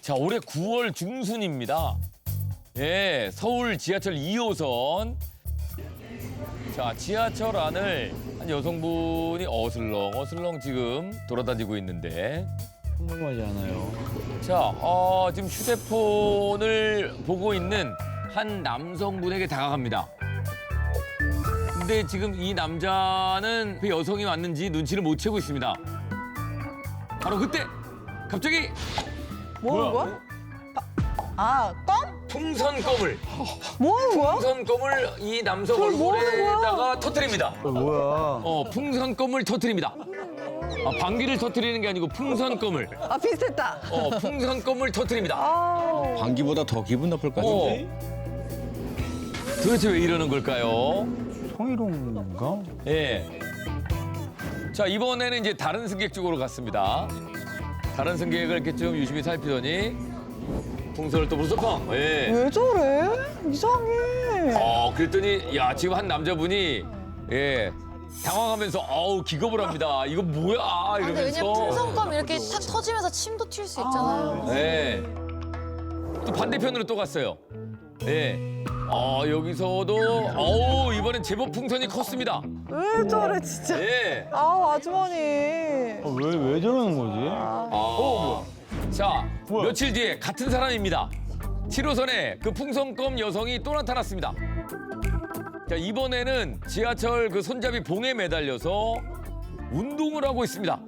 자, 올해 9월 중순입니다. 예, 서울 지하철 2호선. 자, 지하철 안을 한 여성분이 어슬렁 어슬렁 지금 돌아다니고 있는데. 궁금하지 않아요. 자, 어, 지금 휴대폰을 보고 있는 한 남성분에게 다가갑니다. 근데 지금 이 남자는 그 여성이 왔는지 눈치를 못 채고 있습니다. 바로 그때 갑자기 뭐 하는 거야? 아, 껌? 풍선 껌을 뭐 하는 거야? 풍선 껌을 이 남성 그걸 뭐 하는 거야? 얼굴에다가 터뜨립니다. 뭐야? 어, 풍선 껌을 터뜨립니다. 아, 방귀를 터뜨리는 게 아니고 풍선 껌을. 아, 비슷했다. 어, 풍선 껌을 터뜨립니다. 아, 방귀보다 더 기분 나쁠 것 어. 같은데? 도대체 왜 이러는 걸까요? 성희롱인가? 예. 자, 이번에는 이제 다른 승객 쪽으로 갔습니다. 다른 승객을 이렇게 좀 유심히 살피더니 풍선을 또 부서펑. 예. 왜 저래? 이상해. 어, 그랬더니 야, 지금 한 남자분이 예. 당황하면서 어우 기겁을 합니다. 이거 뭐야? 아, 근데 이러면서. 왜냐면 풍선껌 이렇게 탁 터지면서 침도 튈 수 있잖아요. 네. 또 반대편으로 또 갔어요. 예. 어, 여기서도 어우, 이번엔 제법 풍선이 컸습니다. 왜 저래, 진짜. 예. 아, 아주머니. 왜, 왜 저러는 거지? 아. 자, 며칠 뒤에 같은 사람입니다. 7호선에 그 풍선껌 여성이 또 나타났습니다. 자, 이번에는 지하철 그 손잡이 봉에 매달려서 운동을 하고 있습니다.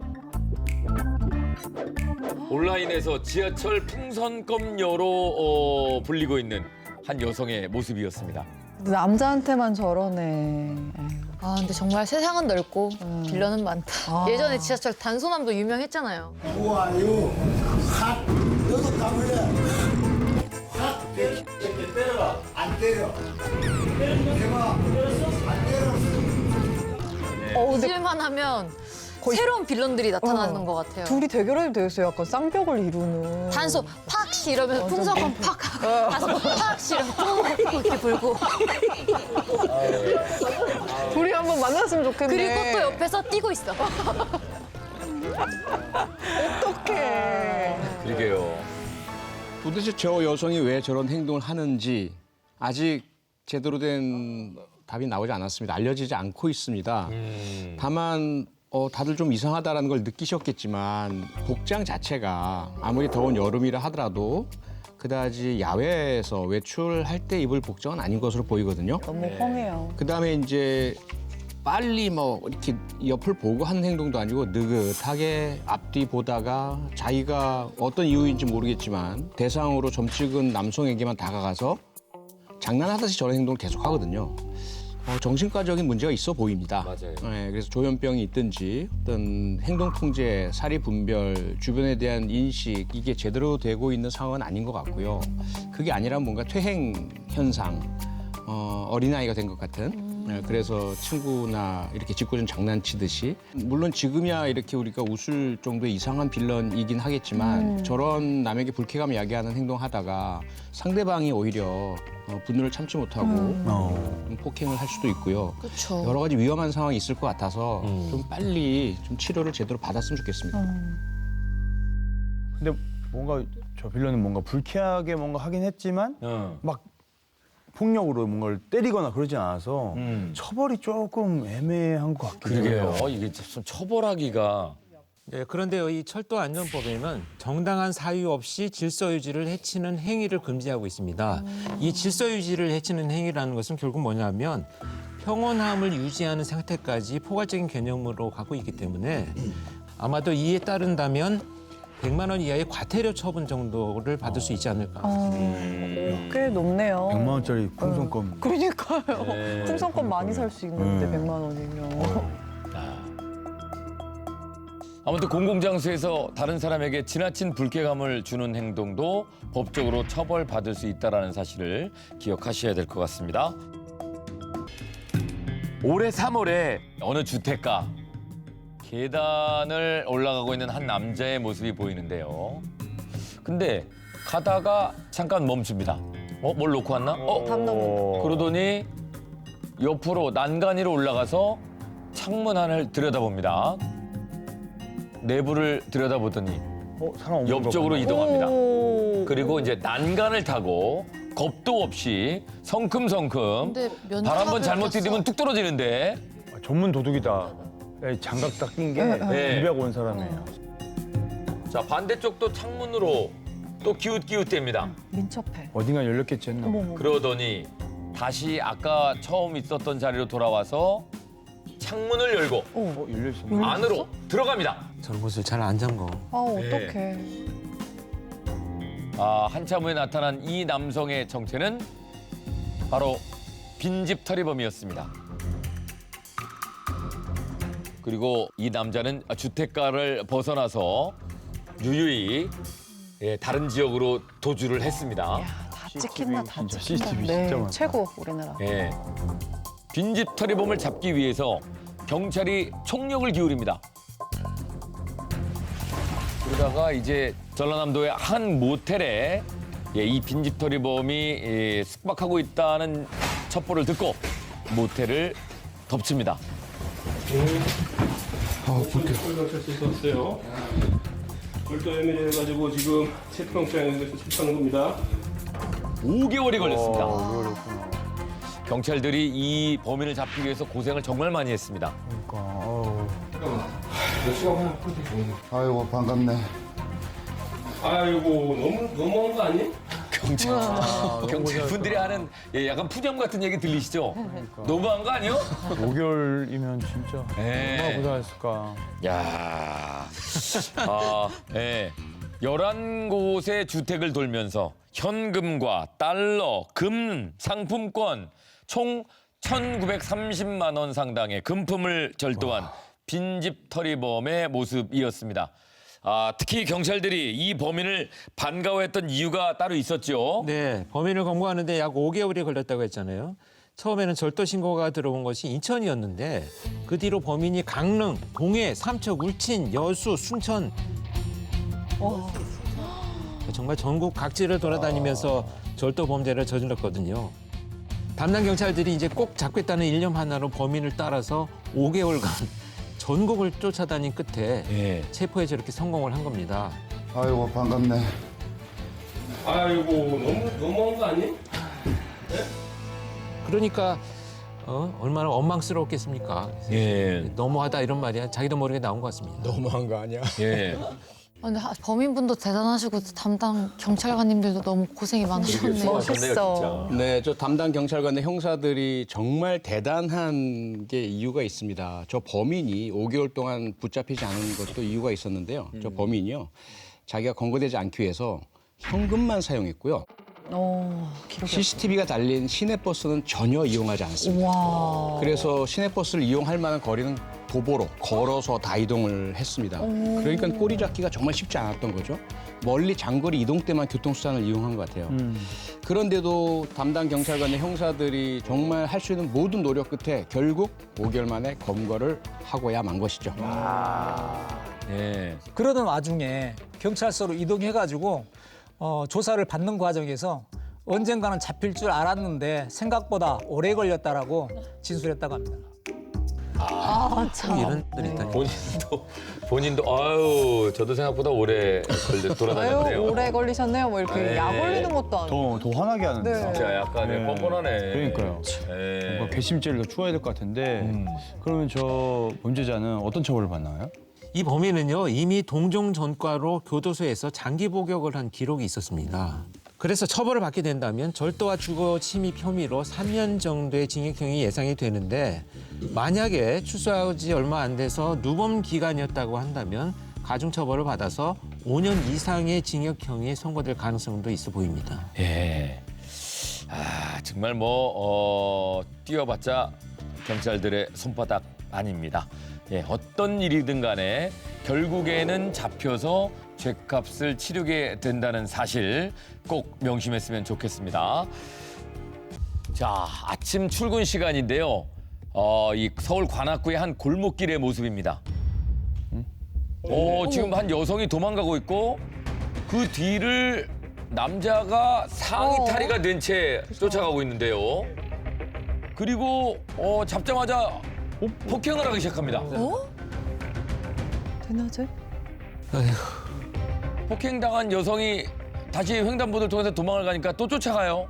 온라인에서 지하철 풍선껌녀로 어, 불리고 있는 한 여성의 모습이었습니다. 남자한테만 저러네. 아, 근데 정말 세상은 넓고 빌런은 많다. 아. 예전에 지하철 단소남도 유명했잖아요. 좋아요. 핫. 너도 가볼래? 핫. 이렇게 때려라. 안 때려. 해봐. 안 때려. 어, 근데 잊을만 하면 거의- 새로운 빌런들이 나타나는 어. 것 같아요. 둘이 대결해도 되겠어요. 약간 쌍벽을 이루는. 단소 팍씨 이러면서 풍선껌 팍 하고 단소 팍씨 이러면서 뿡 이렇게 불고 둘이 한번 만났으면 좋겠네. 그리고 또 옆에서 뛰고 있어. 어떡해. 그러게요. 도대체 저 여성이 왜 저런 행동을 하는지 아직 제대로 된 답이 나오지 않았습니다. 알려지지 않고 있습니다. 다만 어, 다들 좀 이상하다라는 걸 느끼셨겠지만 복장 자체가 아무리 더운 여름이라 하더라도 그다지 야외에서 외출할 때 입을 복장은 아닌 것으로 보이거든요. 너무 험해요. 그다음에 이제 빨리 뭐 이렇게 옆을 보고 하는 행동도 아니고 느긋하게 앞뒤 보다가 자기가 어떤 이유인지 모르겠지만 대상으로 점 찍은 남성에게만 다가가서 장난하듯이 저런 행동을 계속 하거든요. 어, 정신과적인 문제가 있어 보입니다. 맞아요. 네, 그래서 조현병이 있든지 어떤 행동 통제, 사리 분별, 주변에 대한 인식 이게 제대로 되고 있는 상황은 아닌 것 같고요. 그게 아니라 뭔가 퇴행 현상, 어, 어린아이가 된 것 같은. 네, 그래서 친구나 이렇게 짓궂은 장난치듯이 물론 지금이야 이렇게 우리가 웃을 정도의 이상한 빌런이긴 하겠지만 저런 남에게 불쾌감 야기하는 행동하다가 상대방이 오히려 어, 분노를 참지 못하고 좀 폭행을 할 수도 있고요. 그렇죠. 여러 가지 위험한 상황이 있을 것 같아서 음. 좀 빨리 좀 치료를 제대로 받았으면 좋겠습니다. 근데 뭔가 저 빌런은 뭔가 불쾌하게 뭔가 하긴 했지만 어. 막 폭력으로 뭔가를 때리거나 그러진 않아서 음. 처벌이 조금 애매한 것 같기도 그러게요. 해요. 어, 이게 참 처벌하기가 네, 그런데요, 이 철도 안전법에는 정당한 사유 없이 질서 유지를 해치는 행위를 금지하고 있습니다. 이 질서 유지를 해치는 행위라는 것은 결국 뭐냐면 평온함을 유지하는 상태까지 포괄적인 개념으로 갖고 있기 때문에 아마도 이에 따른다면 100만 원 이하의 과태료 처분 정도를 받을 수 있지 않을까. 어, 꽤 높네요. 100만 원짜리 풍선껌. 그러니까요. 네. 풍선껌 많이 살 수 있는데 네. 100만 원이면. 아무튼 공공장소에서 다른 사람에게 지나친 불쾌감을 주는 행동도 법적으로 처벌받을 수 있다는 사실을 기억하셔야 될 것 같습니다. 올해 3월에 어느 주택가 계단을 올라가고 있는 한 남자의 모습이 보이는데요. 근데 가다가 잠깐 멈춥니다. 어, 뭘 놓고 왔나? 어, 담 넘어. 그러더니 옆으로 난간 위로 올라가서 창문 안을 들여다봅니다. 내부를 들여다보더니 어, 사람 없는 옆쪽으로 거구나. 이동합니다. 오. 그리고 이제 난간을 타고 겁도 없이 성큼성큼 근데 면접을 발한번 잘못 꼈어. 디디면 뚝 떨어지는데 아, 전문 도둑이다. 에, 장갑 딱 낀 게 네. 입약 온 사람이에요. 자 반대쪽도 창문으로 또 기웃기웃댑니다. 민첩해. 어딘가 열렸겠지 했나? 어머, 어머. 그러더니 다시 아까 처음 있었던 자리로 돌아와서 창문을 열고 어, 열려 있었네. 안으로 들어갑니다. 저런 곳을 잘 안 잠궈. 아 네. 어떡해. 아, 한참 후에 나타난 이 남성의 정체는 바로 빈집 털이범이었습니다. 그리고 이 남자는 주택가를 벗어나서 유유히 예, 다른 지역으로 도주를 했습니다. 야, 다 찍힌다, 다 진짜 찍힌다. CCTV 네, 진짜 많다. 최고 우리나라. 예. 빈집 털이범을 잡기 위해서 경찰이 총력을 기울입니다. 그러다가 이제 전라남도의 한 모텔에 예, 이 빈집 털이범이 예, 숙박하고 있다는 첩보를 듣고 모텔을 덮칩니다. 경찰서에서 왔어요. 불도 혐의를 해가지고 지금 체포영장에서 체포하는 겁니다. 5개월이 걸렸습니다. 어, 그랬구나. 경찰들이 이 범인을 잡기 위해서 고생을 정말 많이 했습니다. 그러니까. 어우. 아이고 반갑네. 아이고 너무 너무한 거 아니? 경찰, 경찰분들이 하는 예, 약간 푸념 같은 얘기 들리시죠? 너무한 거 아니에요? 5개월이면 진짜 네. 얼마나 고생했을까. 야, 아, 예. 11곳의 주택을 돌면서 현금과 달러, 금, 상품권 총 1,930만 원 상당의 금품을 절도한 빈집 털이범의 모습이었습니다. 아, 특히 경찰들이 이 범인을 반가워했던 이유가 따로 있었죠. 네, 범인을 검거하는데 약 5개월이 걸렸다고 했잖아요. 처음에는 절도 신고가 들어온 것이 인천이었는데 그 뒤로 범인이 강릉, 동해, 삼척, 울친, 여수, 순천 정말 전국 각지를 돌아다니면서 절도 범죄를 저질렀거든요. 담당 경찰들이 이제 꼭 잡겠다는 일념 하나로 범인을 따라서 5개월간 전국을 쫓아다닌 끝에 예. 체포에 저렇게 성공을 한 겁니다. 아이고 반갑네. 아이고 너무 너무한 거 아니? 그러니까 어, 얼마나 원망스러웠겠습니까? 예. 너무하다 이런 말이야 자기도 모르게 나온 것 같습니다. 너무한 거 아니야? 예. 아, 근데 하- 범인분도 대단하시고 담당 경찰관님들도 너무 고생이 많으셨네요. 멋있어. 네, 저 담당 경찰관의 형사들이 정말 대단한 게 이유가 있습니다. 저 범인이 5개월 동안 붙잡히지 않은 것도 이유가 있었는데요. 저 범인이요. 자기가 검거되지 않기 위해서 현금만 사용했고요. CCTV가 달린 시내버스는 전혀 이용하지 않았습니다. 와. 그래서 시내버스를 이용할 만한 거리는 도보로 걸어서 다 이동을 했습니다. 그러니까 꼬리 잡기가 정말 쉽지 않았던 거죠. 멀리 장거리 이동 때만 교통수단을 이용한 것 같아요. 그런데도 담당 경찰관의 형사들이 정말 할 수 있는 모든 노력 끝에 결국 5개월 만에 검거를 하고야 만 것이죠. 예. 그러던 와중에 경찰서로 이동해가지고 어, 조사를 받는 과정에서 언젠가는 잡힐 줄 알았는데 생각보다 오래 걸렸다라고 진술했다고 합니다. 아, 참. 이런 분들이 있다니. 본인도 본인도 아유 저도 생각보다 오래 걸려 아유, 돌아다녔네요. 오래 걸리셨네요. 뭐 이렇게 네. 약 올리는 것도 아니고. 더, 더 화나게 하는데. 네. 진짜 약간 네. 뻔뻔하네. 그러니까요. 예. 뭔가 괘씸죄를 더 추가해야 될 것 같은데 음. 그러면 저 범죄자는 어떤 처벌을 받나요? 이 범인은요 이미 동종 전과로 교도소에서 장기 복역을 한 기록이 있었습니다. 그래서 처벌을 받게 된다면 절도와 주거 침입 혐의로 3년 정도의 징역형이 예상이 되는데 만약에 출소하지 얼마 안 돼서 누범 기간이었다고 한다면 가중 처벌을 받아서 5년 이상의 징역형이 선고될 가능성도 있어 보입니다. 예. 아 정말 뭐 어, 뛰어봤자 경찰들의 손바닥 아닙니다. 예, 어떤 일이든 간에 결국에는 잡혀서 죄값을 치르게 된다는 사실 꼭 명심했으면 좋겠습니다. 자, 아침 출근 시간인데요. 어, 이 서울 관악구의 한 골목길의 모습입니다. 어, 지금 한 여성이 도망가고 있고 그 뒤를 남자가 상의 어. 탈의가 된 채 쫓아가고 있는데요. 그리고 어, 잡자마자 폭행을 하기 시작합니다. 어? 대낮에? 폭행당한 여성이 다시 횡단보도를 통해서 도망을 가니까 또 쫓아가요.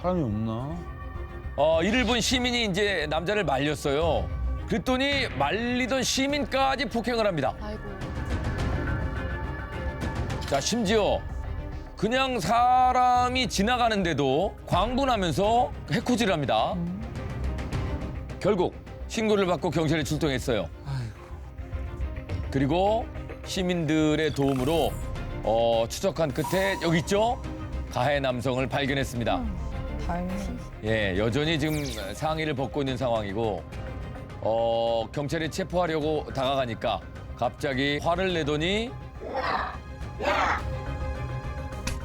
사람이 없나? 어, 이를 본 시민이 이제 남자를 말렸어요. 그랬더니 말리던 시민까지 폭행을 합니다. 아이고. 자, 심지어 그냥 사람이 지나가는데도 광분하면서 해코지를 합니다. 결국 신고를 받고 경찰에 출동했어요. 그리고 시민들의 도움으로 어, 추적한 끝에 여기 있죠? 가해 남성을 발견했습니다. 다행히. 예, 여전히 지금 상의를 벗고 있는 상황이고 어, 경찰이 체포하려고 다가가니까 갑자기 화를 내더니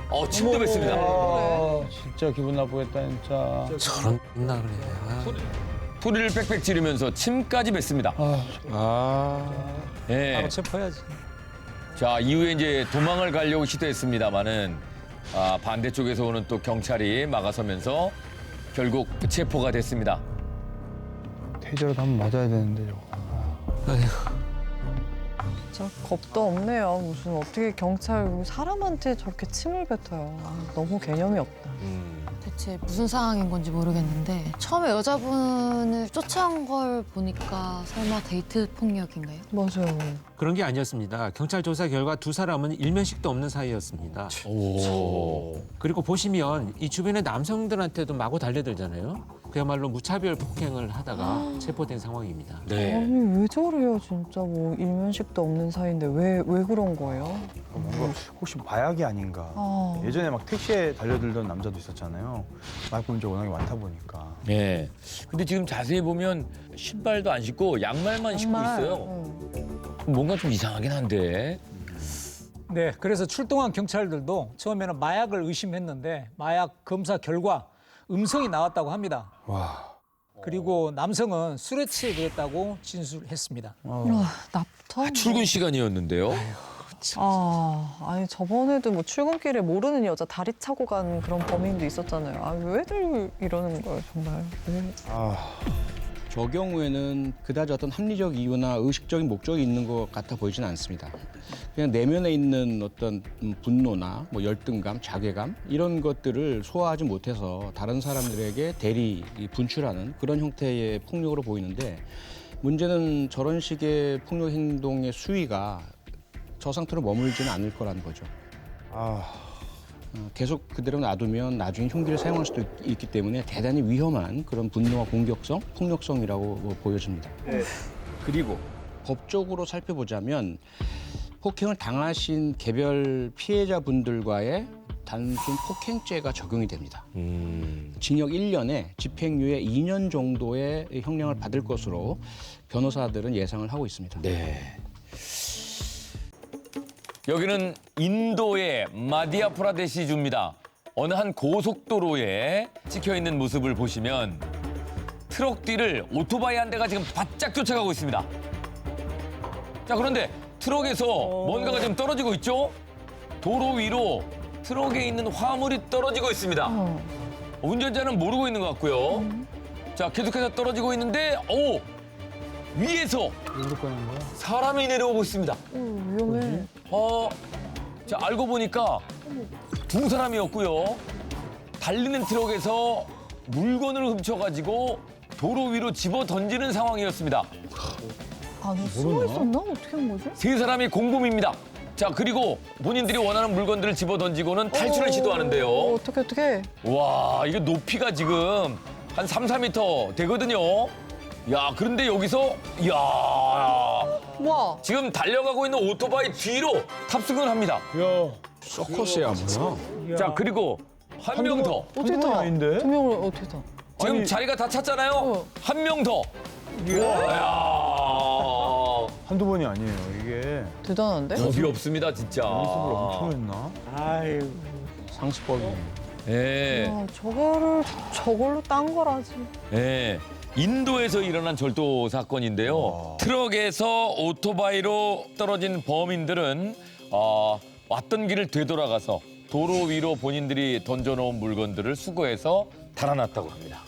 어, 침도 뱉습니다. 아, 진짜 기분 나쁘겠다 진짜. 저런 나 그래. 아. 소리를 빽빽 지르면서 침까지 뱉습니다. 아, 예. 바로 체포해야지. 자, 이후에 이제 도망을 가려고 시도했습니다마는 아, 반대쪽에서 오는 또 경찰이 막아서면서 결국 체포가 됐습니다. 태저라도 한번 맞아야 되는데 저거. 진짜 겁도 없네요. 무슨 어떻게 경찰 사람한테 저렇게 침을 뱉어요. 아, 너무 개념이 없다. 대체 무슨 상황인 건지 모르겠는데 처음에 여자분을 쫓아온 걸 보니까 설마 데이트 폭력인가요? 맞아요. 그런 게 아니었습니다. 경찰 조사 결과 두 사람은 일면식도 없는 사이였습니다. 오. 그리고 보시면 이 주변의 남성들한테도 마구 달려들잖아요. 그야말로 무차별 폭행을 하다가 체포된 상황입니다. 네. 아니 왜 저래요 진짜 뭐 일면식도 없는 사이인데 왜 왜 그런 거예요? 뭔가 혹시 마약이 아닌가? 아. 예전에 막 택시에 달려들던 남자도 있었잖아요. 마약 범죄 워낙에 많다 보니까. 네. 근데 지금 자세히 보면 신발도 안 신고 양말만 신고 정말, 있어요. 응. 뭔가 좀 이상하긴 한데. 네, 그래서 출동한 경찰들도 처음에는 마약을 의심했는데 마약 검사 결과 음성이 나왔다고 합니다. 와. 그리고 남성은 술에 취해 그랬다고 진술했습니다. 아, 납터? 아, 출근 시간이었는데요. 아, 아니 저번에도 뭐 출근길에 모르는 여자 다리 차고 간 그런 범인도 있었잖아요. 아, 왜들 이러는 거예요, 정말. 왜? 아. 저 경우에는 그다지 어떤 합리적 이유나 의식적인 목적이 있는 것 같아 보이지는 않습니다. 그냥 내면에 있는 어떤 음, 분노나 뭐 열등감, 자괴감 이런 것들을 소화하지 못해서 다른 사람들에게 대리 이 분출하는 그런 형태의 폭력으로 보이는데 문제는 저런 식의 폭력 행동의 수위가 저 상태로 머물지는 않을 거라는 거죠. 아. 어, 계속 그대로 놔두면 나중에 흉기를 사용할 수도 있- 있기 때문에 대단히 위험한 그런 분노와 공격성, 폭력성이라고 뭐 보여집니다. 그리고 법적으로 살펴보자면 폭행을 당하신 개별 피해자분들과의 단순 폭행죄가 적용이 됩니다. 음. 징역 1년에 집행유예 2년 정도의 형량을 받을 것으로 변호사들은 예상을 하고 있습니다. 네. 여기는 인도의 마디아프라데시주입니다. 어느 한 고속도로에 찍혀 있는 모습을 보시면 트럭 뒤를 오토바이 한 대가 지금 바짝 쫓아가고 있습니다. 자, 그런데 트럭에서 뭔가가 지금 떨어지고 있죠? 도로 위로 트럭에 있는 화물이 떨어지고 있습니다. 어. 운전자는 모르고 있는 것 같고요. 자, 계속해서 떨어지고 있는데, 오! 위에서? 사람이 내려오고 있습니다. 어, 위험해. 어, 자, 알고 보니까 두 사람이었고요. 달리는 트럭에서 물건을 훔쳐가지고 도로 위로 집어 던지는 상황이었습니다. 안에 숨어 있었나? 어떻게 한 거지? 세 사람이 공범입니다. 자, 그리고 본인들이 원하는 물건들을 집어 던지고는 탈출을 어, 시도하는데요. 어떻게 어떻게? 와, 이게 높이가 지금 한 3, 4미터 되거든요. 야, 그런데 여기서, 야 와, 지금 달려가고 있는 오토바이 뒤로 탑승을 합니다. 야. 서커스야 뭐야? 자, 그리고 한 명 더. 어떻게 타? 아닌데? 두 명을 어떻게 타? 지금 아니- 자리가 다 찼잖아요. 어. 한 명 더. 야 한두 번이 아니에요. 이게 대단한데? 겁이 없습니다, 진짜. 연습을 엄청 했나? 아유. 상습범이. 예, 와, 저거를 저걸로 딴 거라지. 예. 인도에서 일어난 절도 사건인데요. 트럭에서 오토바이로 떨어진 범인들은 어, 왔던 길을 되돌아가서 도로 위로 본인들이 던져놓은 물건들을 수거해서 달아났다고 합니다.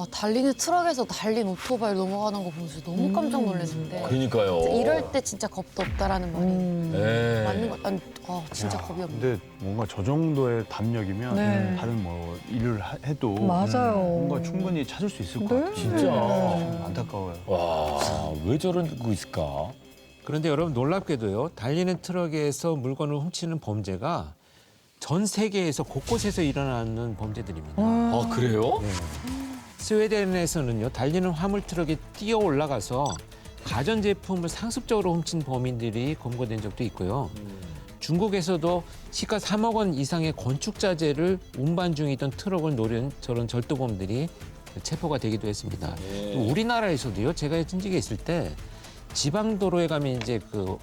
아, 달리는 트럭에서 달린 오토바이 넘어가는 거 보면서 너무 깜짝 놀랐는데 그러니까요. 이럴 때 진짜 겁도 없다라는 말이 음. 예. 맞는 것. 난 아, 진짜 겁이 없네. 근데 뭔가 저 정도의 담력이면 네. 다른 뭐 일을 하- 해도 맞아요. 뭔가 충분히 찾을 수 있을 것 네. 같아요. 진짜. 네. 안타까워요. 와, 왜 저런 거 있을까? 그런데 여러분 놀랍게도요. 달리는 트럭에서 물건을 훔치는 범죄가 전 세계에서 곳곳에서 일어나는 범죄들입니다. 아, 그래요? 스웨덴에서는요. 달리는 화물 트럭에 뛰어 올라가서 가전 제품을 상습적으로 훔친 범인들이 검거된 적도 있고요. 중국에서도 시가 3억 원 이상의 건축 자재를 운반 중이던 트럭을 노린 저런 절도범들이 체포가 되기도 했습니다. 또 우리나라에서도요. 제가 진직에 있을 때 지방 도로에 가면 이제 그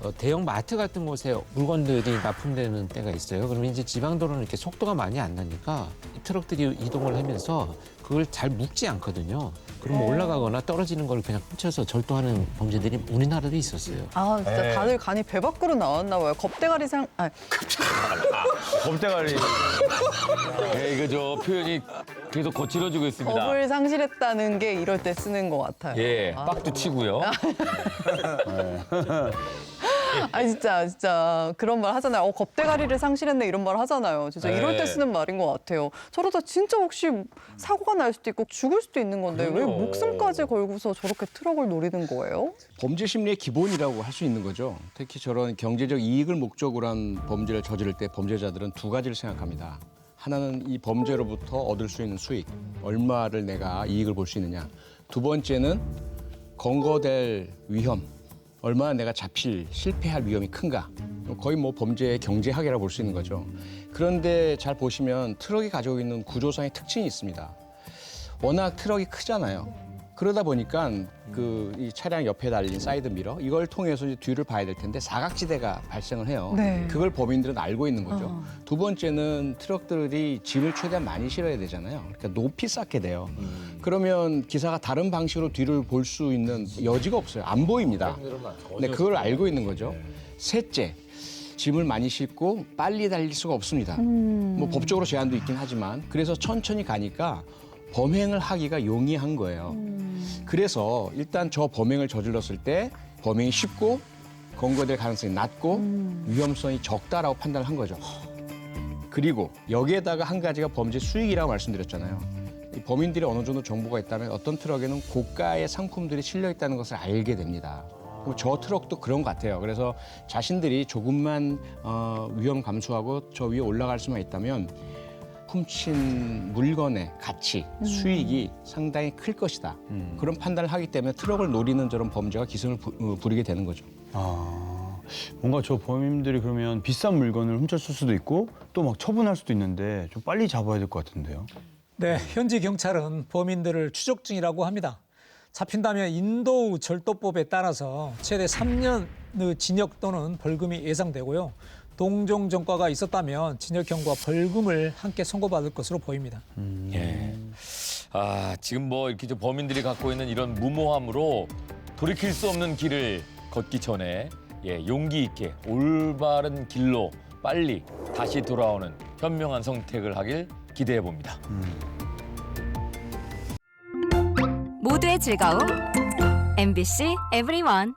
어, 대형 마트 같은 곳에 물건들이 납품되는 때가 있어요. 그러면 이제 지방 도로는 이렇게 속도가 많이 안 나니까 이 트럭들이 이동을 하면서 그걸 잘 묶지 않거든요. 그럼 올라가거나 떨어지는 걸 그냥 훔쳐서 절도하는 범죄들이 우리나라도 있었어요. 아 진짜 네. 다들 간이 배 밖으로 나왔나 봐요. 겁대가리 상, 아 겁대가리. 예, 이거 저 표현이 계속 거칠어지고 있습니다. 겁을 상실했다는 게 이럴 때 쓰는 것 같아요. 예, 아. 빡도 치고요. 아 진짜 진짜 그런 말 하잖아요. 어, 겁대가리를 상실했네 이런 말 하잖아요. 진짜 이럴 네. 때 쓰는 말인 것 같아요. 저러다 진짜 혹시 사고가 날 수도 있고 죽을 수도 있는 건데 왜 그럼요. 목숨까지 걸고서 저렇게 트럭을 노리는 거예요? 범죄 심리의 기본이라고 할 수 있는 거죠. 특히 저런 경제적 이익을 목적으로 한 범죄를 저지를 때 범죄자들은 두 가지를 생각합니다. 하나는 이 범죄로부터 얻을 수 있는 수익, 얼마를 내가 이익을 볼 수 있느냐. 두 번째는 검거될 위험, 얼마나 내가 잡힐, 실패할 위험이 큰가. 거의 뭐 범죄의 경제학이라고 볼 수 있는 거죠. 그런데 잘 보시면 트럭이 가지고 있는 구조상의 특징이 있습니다. 워낙 트럭이 크잖아요. 그러다 보니까 그 이 차량 옆에 달린 사이드 미러 이걸 통해서 이제 뒤를 봐야 될 텐데 사각지대가 발생을 해요. 네. 그걸 범인들은 알고 있는 거죠. 어. 두 번째는 트럭들이 짐을 최대한 많이 실어야 되잖아요. 그러니까 높이 쌓게 돼요. 그러면 기사가 다른 방식으로 뒤를 볼 수 있는 여지가 없어요. 안 보입니다. 네, 그걸 알고 있는 거죠. 셋째, 짐을 많이 싣고 빨리 달릴 수가 없습니다. 뭐 법적으로 제한도 있긴 하지만 그래서 천천히 가니까 범행을 하기가 용이한 거예요. 그래서 일단 저 범행을 저질렀을 때 범행이 쉽고 검거될 가능성이 낮고 위험성이 적다라고 판단을 한 거죠. 그리고 여기에다가 한 가지가 범죄 수익이라고 말씀드렸잖아요. 이 범인들이 어느 정도 정보가 있다면 어떤 트럭에는 고가의 상품들이 실려 있다는 것을 알게 됩니다. 저 트럭도 그런 것 같아요. 그래서 자신들이 조금만 어, 위험 감수하고 저 위에 올라갈 수만 있다면 훔친 물건의 가치, 수익이 상당히 클 것이다. 그런 판단을 하기 때문에 트럭을 노리는 저런 범죄가 기승을 부, 어, 부리게 되는 거죠. 아, 뭔가 저 범인들이 그러면 비싼 물건을 훔쳤을 수도 있고 또 막 처분할 수도 있는데 좀 빨리 잡아야 될 것 같은데요. 네, 현지 경찰은 범인들을 추적 중이라고 합니다. 잡힌다면 인도 절도법에 따라서 최대 3년의 징역 또는 벌금이 예상되고요. 동종 전과가 있었다면 징역형과 벌금을 함께 선고받을 것으로 보입니다. 예. 아, 지금 뭐 이렇게 저 범인들이 갖고 있는 이런 무모함으로 돌이킬 수 없는 길을 걷기 전에 예, 용기 있게 올바른 길로 빨리 다시 돌아오는 현명한 선택을 하길 기대해 봅니다. 모두의 즐거움 MBC EVERYONE